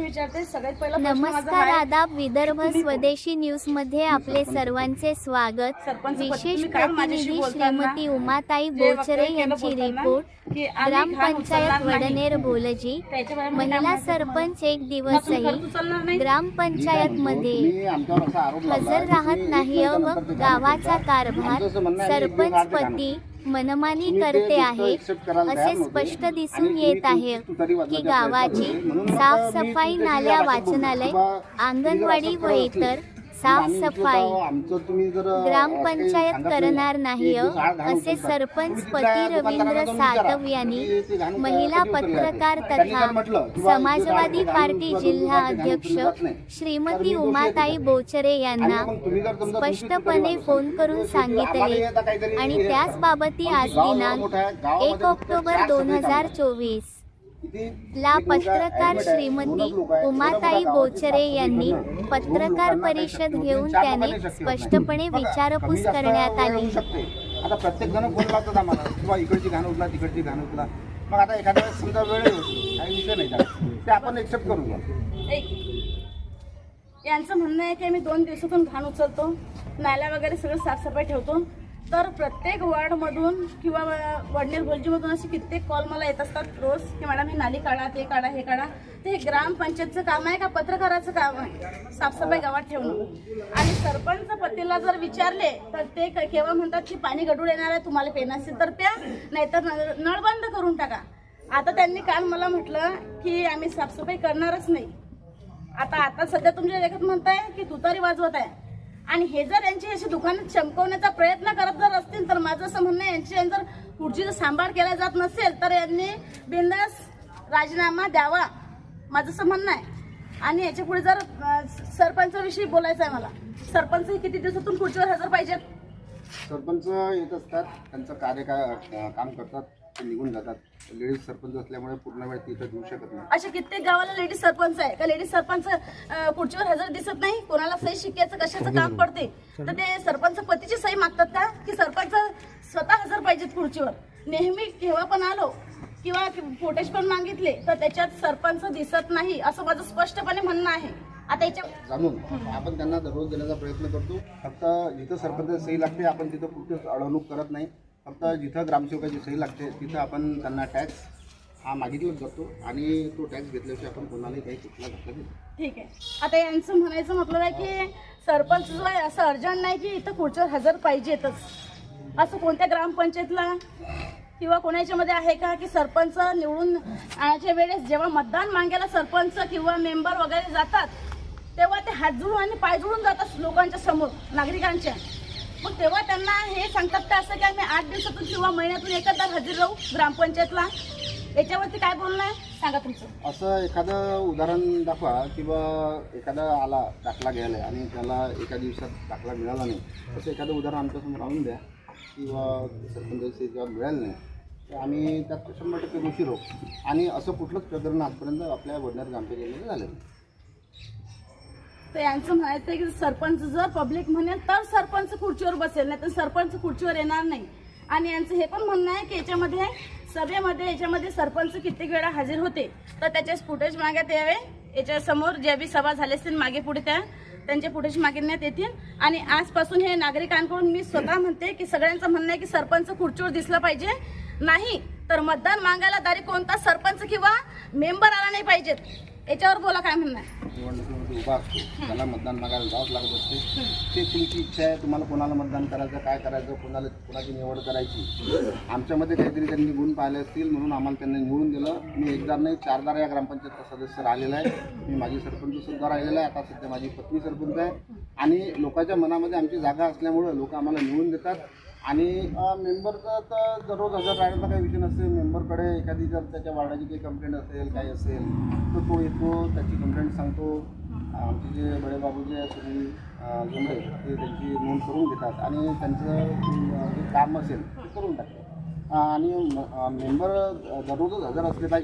विचारते. सगळ्यात पहिला प्रश्न माझा नमस्कार आहे, आदाब विदर्भ तुम्ही? स्वदेशी न्यूजमध्ये आपले सर्वांचे स्वागत. सरपंच पद विशेष तुम्ही काल माझ्याशी प्रतिनिधी बोलताना श्रीमती उमाताई जे बोचरे केलं यांची बोलताना रिपोर्ट की आम्ही घाण ग्रामपंचायत उचलणार नाही. वडनेर बोलजी. त्याच्यामुळे महिला सरपंच एक दिवसही उचलणार नाही? ग्रामपंचायत मध्ये हजर राहत नाही व गावाचा कारभार सरपंच पती मनमानी करते आहे. असे स्पष्ट दिसून येत आहे की गावाची साफसफाई नाल्या वाचनालय अंगणवाडी व इतर साफसफाई ग्रामपंचायत करणार नाही. असे सरपंच पती रवींद्र सातव यांनी महिला पत्रकार तथा समाजवादी पार्टी जिल्हा अध्यक्ष श्रीमती उमाताई बोचरे यांना स्पष्टपणे फोन करून सांगितले. आणि त्याच बाबती आज दिनांक एक ऑक्टोबर दोन हजार चोवीस ला पत्रकार श्रीमती उमाताई बोचरे यांनी पत्रकार परिषद घेऊन त्याने स्पष्टपणे विचारपूस करण्यात आली. आता प्रत्येक जण फोन लावतात आम्हाला किंवा इकडची घाण उचला तिकडची घाण उचला मग आता एखाद्या वेळेस समजा वेळ होतो काही विषय नाही. ते आपण एक्सेप्ट करू यांचं म्हणणं आहे की आम्ही दोन दिवसातून घाण उचलतो नाल्या वगैरे सगळं साफसफाई ठेवतो तर प्रत्येक वॉर्डमधून किंवा वडनेर भोलजीमधून असे कित्येक कॉल मला येत असतात रोज की मॅडम हे नाली काढा ते काढा हे काढा. ते ग्रामपंचायतचं काम आहे का? पत्रकाराचं काम आहे? साफसफाई गावात ठेवणं. आणि सरपंच पतीला जर विचारले तर ते क- केव्हा म्हणतात की पाणी गडूळ येणार आहे तुम्हाला पेन असेल तर प्या नाहीतर नळ नळ बंद करून टाका. आता त्यांनी काल मला म्हटलं की आम्ही साफसफाई करणारच नाही. आता आता सध्या तुमच्या लेखात म्हणताय की तुतारी वाजवत आहे. आणि हे जर यांची अशी दुकानं चमकवण्याचा प्रयत्न करत जर असतील तर माझं असं म्हणणं आहे यांची जर पुढची जर सांभाळ केला जात नसेल तर यांनी बिंदास राजीनामा द्यावा. माझं असं म्हणणं आहे. आणि याच्यापुढे जर सरपंचाविषयी बोलायचं आहे मला सरपंच किती दिवसातून पुढच्या हजर पाहिजेत? सरपंच येत असतात त्यांचं कार्य काम करतात. ते निघून जातात. लेडीज सरपंच असल्यामुळे पूर्ण वेळ तिथं देऊ शकत नाही. अशा कित्येक गावाला लेडीज सरपंच आहे. का लेडीज सरपंच अं, खुर्चीवर हजर दिसत नाही? कोणाला सही शिक्क्याचं कशाचं काम पडते? तर ते सरपंच पतीची सही मागतात का? की सरपंच स्वतः हजर पाहिजेत खुर्चीवर? नेहमी केव्हा पण आलो किंवा फोटेज पण मागितले तर त्याच्यात सरपंच दिसत नाही असं माझं स्पष्टपणे म्हणणं आहे. आता याच्या जाणून आपण त्यांना दररोज देण्याचा प्रयत्न करतो. फक्त जिथं सरपंच सही लागते आपण तिथं कुठेच अडवणूक करत नाही. फक्त जिथं ग्रामसेवकाची सही लागते तिथं आपण त्यांना टॅक्स हा मागितलाच जातो आणि तो टॅक्स घेतल्याशिवाय आपण कोणालाही काही कुठला घातला नाही. ठीक आहे. आता यांचं म्हणायचं मतलब आहे की सरपंच जो आहे असं अर्जंट नाही की इथं खुर्चीवर हजर पाहिजेतच. असं कोणत्या ग्रामपंचायतला किंवा कोणाच्यामध्ये आहे का की सरपंच निवडून आणायच्या वेळेस जेव्हा मतदान मागायला सरपंच किंवा मेंबर वगैरे जातात तेव्हा ते हात जुळून आणि पाय जुळून जातात लोकांच्या समोर नागरिकांच्या. मग तेव्हा त्यांना हे सांगतात का असं की आम्ही आठ दिवसातून किंवा महिन्यातून एकदा हजर राहू ग्रामपंचायतला? याच्यावरती काय बोलणं आहे? सांगा तुमचं. असं एखादं उदाहरण दाखवा किंवा एखादा आला दाखला घ्यायला आणि त्याला एका दिवसात दाखला मिळाला नाही. असं एखादं उदाहरण आमच्यासमोर आणून द्या. किंवा सरपंच जेव्हा मिळालं नाही. तर आम्ही त्यात शंभर टक्के दोषी राहू. आणि असं कुठलंच प्रकरण आजपर्यंत आपल्या वडनेर ग्रामपंचायतीमध्ये झालं नाही तर यांचं म्हणायचं आहे की सरपंच जर पब्लिक म्हणेल तर सरपंच खुर्चीवर बसेल नाही तर सरपंच खुर्चीवर येणार नाही. आणि यांचं हे पण म्हणणं आहे की याच्यामध्ये सभेमध्ये याच्यामध्ये सरपंच कित्येक वेळा हजर होते. तर त्याचे फुटेज मागण्यात यावे याच्यासमोर ज्या बी सभा झाले असतील मागे पुढे त्या त्यांचे फुटेज मागण्यात येतील. आणि आजपासून हे नागरिकांकडून मी स्वतः म्हणते की सगळ्यांचं म्हणणं आहे की सरपंच खुर्चीवर दिसलं पाहिजे. नाही तर मतदान मागायला दारी कोणता सरपंच किंवा मेंबर आला नाही पाहिजेत. याच्यावर बोला काय म्हणणं आहे निवडणुकीमध्ये उभा असतो. त्याला मतदान मागायला जावंच लागत असते. ते तुमची इच्छा आहे तुम्हाला कोणाला मतदान करायचं काय करायचं कोणाला कोणाची निवड करायची. आमच्यामध्ये काहीतरी त्यांनी गुण पाहिले असतील म्हणून आम्हाला त्यांनी निवडून दिलं. मी एकदा नाही चारदार या ग्रामपंचायतचा सदस्य राहिलेला आहे. मी माझी सरपंच सुद्धा राहिलेला आहे. आता सध्या माझी पत्नी सरपंच आहे. आणि लोकांच्या मनामध्ये आमची जागा असल्यामुळं लोक आम्हाला निवडून देतात. आणि मेंबरचं तर दररोज हजर राहण्याचा काही विषय नसेल मेंबरकडे एखादी जर त्याच्या वार्डाची काही कंप्लेंट असेल काही असेल तर तो येतो त्याची कंप्लेंट सांगतो. आमचे जे बडेबाबू जे सुनील जुमरे ते त्यांची नोंद करून घेतात आणि त्यांचं जे काम असेल ते करून टाकतात. आणि मेंबर दररोजच हजर असले पाहिजे.